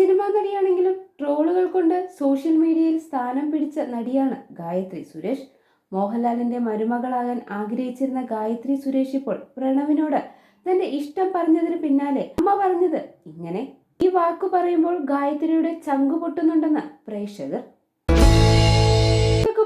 Cinema നടിയാണെങ്കിലും ട്രോളുകൾ കൊണ്ട് social മീഡിയയിൽ സ്ഥാനം പിടിച്ച നടിയാണ് ഗായത്രി സുരേഷ്. മോഹൻലാലിന്റെ മരുമകളാകാൻ ആഗ്രഹിച്ചിരുന്ന ഗായത്രി സുരേഷ് ഇപ്പോൾ പ്രണവിനോട് തന്റെ ഇഷ്ടം പറഞ്ഞതിന് പിന്നാലെ അമ്മ പറഞ്ഞത് ഇങ്ങനെ ഈ വാക്കു പറയുമ്പോൾ ഗായത്രിയുടെ ചങ്കു പൊട്ടുന്നുണ്ടെന്ന് പ്രേക്ഷകർ.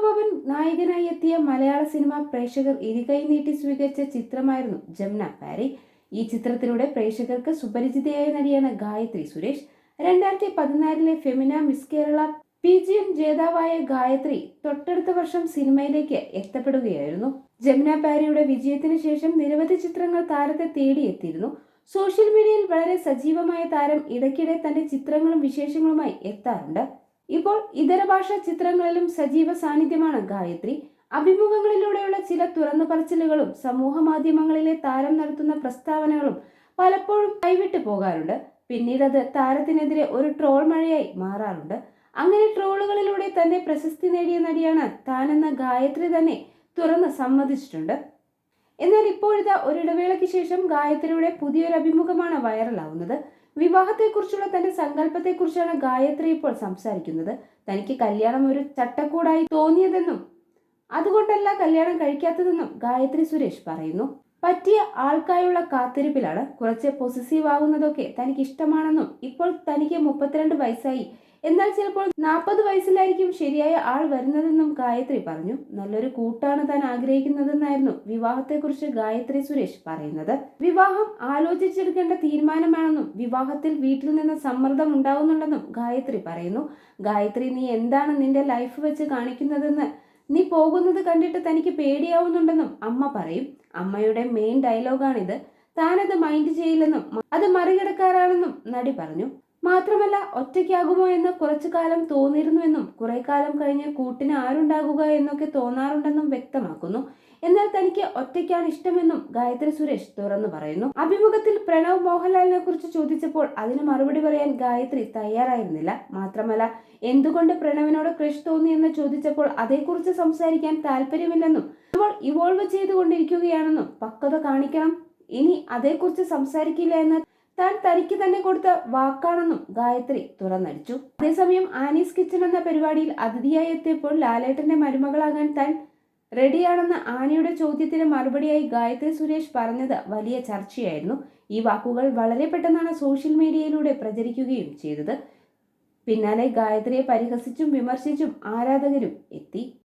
ഭവൻ നായകനായി എത്തിയ മലയാള സിനിമ പ്രേക്ഷകർ ഇരുകൈ നീട്ടി സ്വീകരിച്ച ചിത്രമായിരുന്നു ജംന പാരി. ഈ ചിത്രത്തിലൂടെ പ്രേക്ഷകർക്ക് സുപരിചിതയായ നടിയാണ് ഗായത്രി സുരേഷ്. രണ്ടായിരത്തി പതിനാലിലെ Femina Miss Kerala P G M ജേതാവായ ഗായത്രി തൊട്ടടുത്ത വർഷം സിനിമയിലേക്ക് എത്തപ്പെടുകയായിരുന്നു. ജമുന പാരിയുടെ വിജയത്തിന് ശേഷം നിരവധി ചിത്രങ്ങൾ താരത്തെ തേടിയെത്തിയിരുന്നു. സോഷ്യൽ മീഡിയയിൽ വളരെ സജീവമായ താരം ഇടയ്ക്കിടെ തന്റെ ചിത്രങ്ങളും വിശേഷങ്ങളുമായി എത്താറുണ്ട്. ഇപ്പോൾ ഇതര ഭാഷാ ചിത്രങ്ങളിലും സജീവ സാന്നിധ്യമാണ് ഗായത്രി. അഭിമുഖങ്ങളിലൂടെയുള്ള ചില തുറന്നു പറച്ചിലുകളും സമൂഹ മാധ്യമങ്ങളിലെ താരം നടത്തുന്ന പ്രസ്താവനകളും പലപ്പോഴും കൈവിട്ടു പോകാറുണ്ട്. പിന്നീട് അത് താരത്തിനെതിരെ ഒരു ട്രോൾ മഴയായി മാറാറുണ്ട്. അങ്ങനെ ട്രോളുകളിലൂടെ തന്നെ പ്രശസ്തി നേടിയ നടിയാണ് താനെന്ന ഗായത്രി തന്നെ തുറന്ന് സമ്മതിച്ചിട്ടുണ്ട്. എന്നാൽ ഇപ്പോഴത്തെ ഒരിടവേളയ്ക്ക് ശേഷം ഗായത്രിയുടെ പുതിയൊരു അഭിമുഖമാണ് വൈറലാവുന്നത്. വിവാഹത്തെക്കുറിച്ചുള്ള തന്റെ സങ്കല്പത്തെക്കുറിച്ചാണ് ഗായത്രി ഇപ്പോൾ സംസാരിക്കുന്നത്. തനിക്ക് കല്യാണം ഒരു ചട്ടക്കൂടായി തോന്നിയതെന്നും അതുകൊണ്ടല്ല കല്യാണം കഴിക്കാത്തതെന്നും ഗായത്രി സുരേഷ് പറയുന്നു. പറ്റിയ ആൾക്കായുള്ള കാത്തിരിപ്പിലാണ് കുറച്ച് പൊസസീവ് ആകുന്നതൊക്കെ തനിക്ക് ഇഷ്ടമാണെന്നും ഇപ്പോൾ തനിക്ക് മുപ്പത്തിരണ്ട് വയസ്സായി. എന്നാൽ ചിലപ്പോൾ നാൽപ്പത് വയസ്സിലായിരിക്കും ശരിയായ ആൾ വരുന്നതെന്നും ഗായത്രി പറഞ്ഞു. നല്ലൊരു കൂട്ടാണ് താൻ ആഗ്രഹിക്കുന്നതെന്നായിരുന്നു വിവാഹത്തെക്കുറിച്ച് ഗായത്രി സുരേഷ് പറയുന്നത്. വിവാഹം ആലോചിച്ചെടുക്കേണ്ട തീരുമാനമാണെന്നും വിവാഹത്തിൽ വീട്ടിൽ നിന്ന് സമ്മർദ്ദം ഉണ്ടാകുന്നുണ്ടെന്നും ഗായത്രി പറയുന്നു. ഗായത്രി നീ എന്താണ് നിന്റെ ലൈഫ് വെച്ച് കാണിക്കുന്നതെന്ന് നീ പോകുന്നത് കണ്ടിട്ട് തനിക്ക് പേടിയാവുന്നുണ്ടെന്നും അമ്മ പറയും. അമ്മയുടെ മെയിൻ ഡയലോഗാണിത് താനത് മൈൻഡ് ചെയ്യില്ലെന്നും അത് മറികടക്കാറാണെന്നും നടി പറഞ്ഞു. മാത്രമല്ല ഒറ്റയ്ക്കാകുമോ എന്ന് കുറച്ചു കാലം തോന്നിയിരുന്നുവെന്നും കുറെ കാലം കഴിഞ്ഞ് കൂട്ടിന് ആരുണ്ടാകുക എന്നൊക്കെ തോന്നാറുണ്ടെന്നും വ്യക്തമാക്കുന്നു. എന്നാൽ തനിക്ക് ഒറ്റയ്ക്കാണ് ഇഷ്ടമെന്നും ഗായത്രി സുരേഷ് തുറന്നു പറയുന്നു. അഭിമുഖത്തിൽ പ്രണവ് മോഹൻലാലിനെ കുറിച്ച് ചോദിച്ചപ്പോൾ അതിന് മറുപടി പറയാൻ ഗായത്രി തയ്യാറായിരുന്നില്ല. മാത്രമല്ല എന്തുകൊണ്ട് പ്രണവിനോട് ക്രഷ് തോന്നി എന്ന് ചോദിച്ചപ്പോൾ അതേക്കുറിച്ച് സംസാരിക്കാൻ താല്പര്യമില്ലെന്നും നമ്മൾ ഇവോൾവ് ചെയ്തുകൊണ്ടിരിക്കുകയാണെന്നും പക്വത കാണിക്കണം. ഇനി അതേക്കുറിച്ച് സംസാരിക്കില്ല എന്ന് താൻ തനിക്ക് തന്നെ കൊടുത്ത വാക്കാണെന്നും ഗായത്രി തുറന്നടിച്ചു. അതേസമയം ആനീസ് കിച്ചൺ എന്ന പരിപാടിയിൽ അതിഥിയായി എത്തിയപ്പോൾ ലാലേട്ടന്റെ മരുമകളാകാൻ താൻ റെഡിയാണെന്ന ആനയുടെ ചോദ്യത്തിന് മറുപടിയായി ഗായത്രി സുരേഷ് പറഞ്ഞത് വലിയ ചർച്ചയായിരുന്നു. ഈ വാക്കുകൾ വളരെ പെട്ടെന്നാണ് സോഷ്യൽ മീഡിയയിലൂടെ പ്രചരിക്കുകയും ചെയ്തത്. പിന്നാലെ ഗായത്രിയെ പരിഹസിച്ചും വിമർശിച്ചും ആരാധകരും എത്തി.